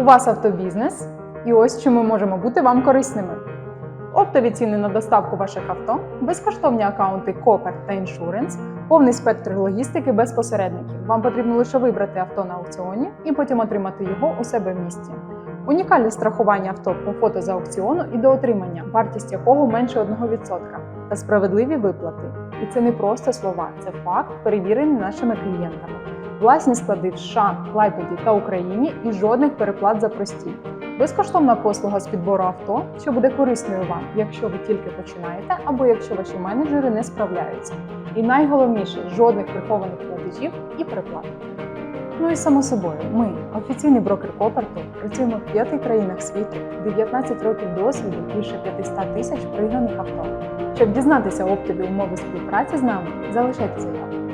У вас автобізнес, і ось чому ми можемо бути вам корисними. Оптові ціни на доставку ваших авто, безкоштовні акаунти Copart та Insurance, повний спектр логістики без посередників. Вам потрібно лише вибрати авто на аукціоні і потім отримати його у себе в місті. Унікальне страхування авто по фото з аукціону і до отримання, вартість якого менше 1%, та справедливі виплати. І це не просто слова, це факт, перевірений нашими клієнтами. Власні склади в США, Клайпеді та Україні і жодних переплат за прості. Безкоштовна послуга з підбору авто, що буде корисною вам, якщо ви тільки починаєте або якщо ваші менеджери не справляються. І найголовніше жодних прихованих платежів і переплат. Ну і само собою, ми, офіційний брокер Копарту, працюємо в п'яти країнах світу, 19 років досвіду, більше 500 тисяч пригнаних авто. Щоб дізнатися оптові умови співпраці з нами, залишайте заявку.